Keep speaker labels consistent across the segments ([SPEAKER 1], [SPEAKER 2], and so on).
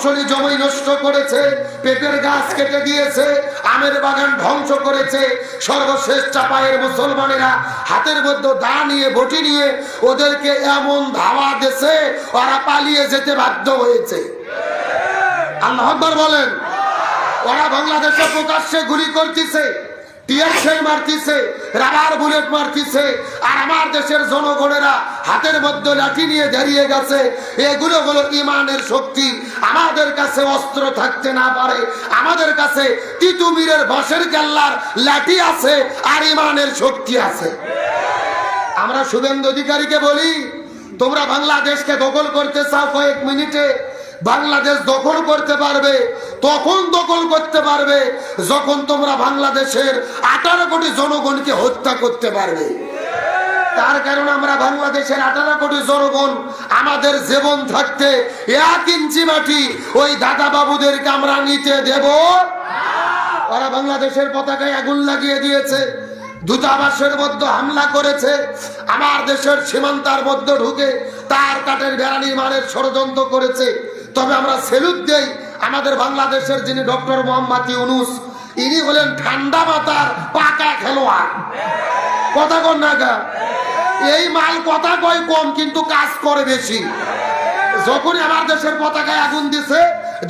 [SPEAKER 1] ফসলি জমি নষ্ট করেছে পেঁপের গাছ কেটে দিয়েছে, আমের বাগান ধ্বংস করেছে। সর্বশেষ চাপায়ের মুসলমানেরা হাতের মধ্যে দা নিয়ে, বটি নিয়ে ওদেরকে এমন ধাওয়া দেশে ওরা পালিয়ে যেতে বাধ্য হয়েছে। আল্লাহ বলেন, ওরা বাংলাদেশে প্রকাশ্যে গুলি করতেছে, টিয়ার মারতিছে, রাবার বুলেট মারতিছে, আর আমার দেশের জনগণেরা হাতের মধ্যে লাঠি নিয়ে দাঁড়িয়ে গেছে। এগুলো হলো ইমানের শক্তি আমাদের কাছে অস্ত্র থাকতে না পারে, আমাদের কাছে তিতুমিরের বাঁশের কেল্লার লাঠি আছে আর ইমানের শক্তি আছে। আমরা শুভেন্দু অধিকারীকে বলি, তোমরা বাংলাদেশকে দখল করতে চাও কয়েক মিনিটে, বাংলাদেশ দখল করতে পারবে, তখন দখল করতে পারবে, যখন তোমরা বাংলাদেশের আঠারো কোটি জনগণকে হত্যা করতে পারবে। তার কারণ আমরা বাংলাদেশের আঠারো কোটি জনগণ আমাদের জীবন থাকতে এক ইঞ্চি মাটি ওই দাদা বাবুদেরকে আমরা নিতে দেব। ওরা বাংলাদেশের পতাকায় আগুন লাগিয়ে দিয়েছে, দূতাবাসের মধ্যে হামলা করেছে, আমার দেশের সীমান্তার মধ্যে ঢুকে তার কাঠের বেড়া নির্মাণের ষড়যন্ত্র করেছে। তবে আমরা সেলুট দেই আমাদের বাংলাদেশের যিনি ডক্টর মোহাম্মদ ইউনুস, ইনি হলেন ঠান্ডা মাথার পাকা খেলোয়াড়। কথা কন না গা? এই মাল কথা কয় কম, কিন্তু কাজ করে বেশি। যখনই আমার দেশের পতাকায় আগুন দিছে,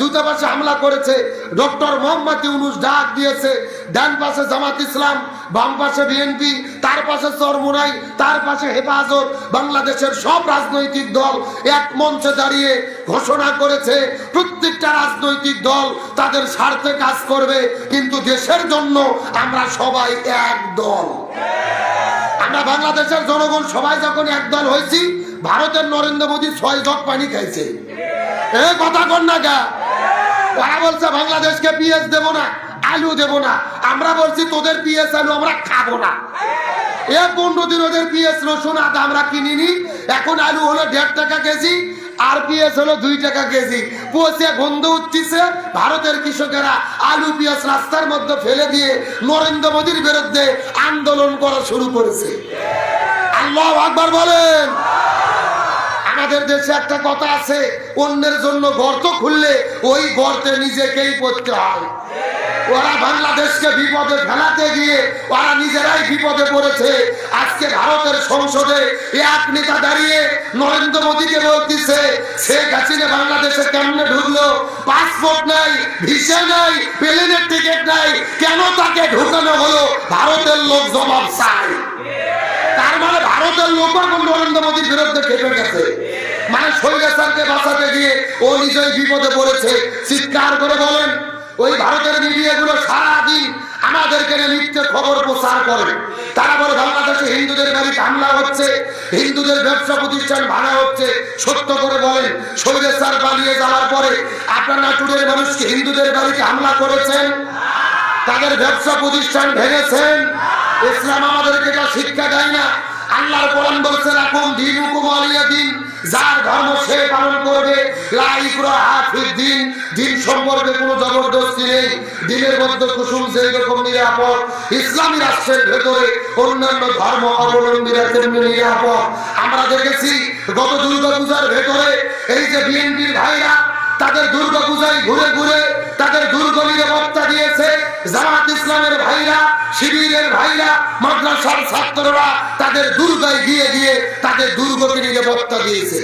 [SPEAKER 1] দূতাবাসে হামলা করেছে, ডক্টর মোহাম্মদ ইউনুস ডাক দিয়েছে, ডান পাশে জামাত ইসলাম, বাম পাশে বিএনপি, তার পাশে চরমুনাই, তার পাশে হেফাজত, বাংলাদেশের সব রাজনৈতিক দল এক মঞ্চে দাঁড়িয়ে ঘোষণা করেছে, প্রত্যেকটা রাজনৈতিক দল তাদের স্বার্থে কাজ করবে, কিন্তু দেশের জন্য আমরা সবাই এক দল। আমরা বাংলাদেশের জনগণ সবাই যখন একদল হয়েছি, ভারতের নরেন্দ্র মোদী ছয় জগ পানি খাইছে। এ কথা কন না গা। ওরা বলছে, বাংলাদেশকে পিএস দেব না, আলু দেব না। আমরা বলছি, তোদের পিএস আলু আমরা খাব না। এ পনেরো দিন ওদের পিএস রসুন আদা আমরা কিনিনি। এখন আলু হলো দেড় টাকা কেজি। আর পিএস হলো দুই টাকা কেজি। পচে গন্ধ উঠতেছে ভারতের কৃষকেরা আলু, পিঁয়াজ রাস্তার মধ্যে ফেলে দিয়ে নরেন্দ্র মোদীর বিরুদ্ধে আন্দোলন করা শুরু করেছে। আল্লাহ আকবার বলেন। আমাদের দেশে একটা কথা আছে, অন্যের জন্য গর্ত খুললে ওই গর্তে নিজেকেই পড়তে হয়। ওরা বাংলাদেশকে বিপদে ফেলাতে গিয়ে ওরা নিজেরাই বিপদে পড়েছে। আজকে ভারতের সংসদে এক নেতা দাঁড়িয়ে নরেন্দ্র মোদীকে বলতেছে, শেখ হাসিনা বাংলাদেশে কেমনে ঢুকলো? পাসপোর্ট নাই, ভিসা নাই, প্লেনের টিকিট নাই, কেন তাকে ঢুকানো হলো? ভারতের লোক জবাব চায়। তার মানে ভারতের লোক এখন নরেন্দ্র মোদীর বিরুদ্ধে খেপে গেছে। মানে শৈলেশারকে বাঁচাতে গিয়ে ও নিজেই বিপদে পড়েছে। চিৎকার করে বলেন, ওই ভারতের মিডিয়াগুলো সারাদিন আমাদেরকে মিথ্যে খবর প্রচার করে। তারা হিন্দুদের বাড়ি হামলা হচ্ছে, হিন্দুদের ব্যবসা প্রতিষ্ঠান ভাড়া হচ্ছে। সত্য করে বলেন সার পালিয়ে যাওয়ার পরে আপনার নাটুরের মানুষকে হিন্দুদের বাড়িতে হামলা করেছেন? তাদের ব্যবসা প্রতিষ্ঠান ভেঙেছেন? ইসলাম আমাদেরকে শিক্ষা দেয় না। আল্লাহর কোরআন বলছে রাখুন দিন হুকুম আলিয়া দিন যার ধর্ম সে পালন করবে। দিন। দিন সম্পর্কে কোনো জবরদস্তি নেই। দিনের মধ্যে কুসুম সেই রকম নিরাপদ। ইসলামী রাষ্ট্রের ভেতরে অন্যান্য ধর্ম অবলম্বীরা তেমনি নিরাপদ। আমরা দেখেছি গত দুর্গা পূজার ভেতরে এই যে বিএনপির ভাইরা, তাদের দুর্গা পূজায় ঘুরে ঘুরে তাদের দুর্গলিরে বক্তা দিয়েছে জামাত ইসলামের ভাইরা, শিবিরের ভাইরা, মাদ্রাসার ছাত্ররা, তাদের দুর্গায় গিয়ে গিয়ে তাদের দুর্গকে বক্তা দিয়েছে।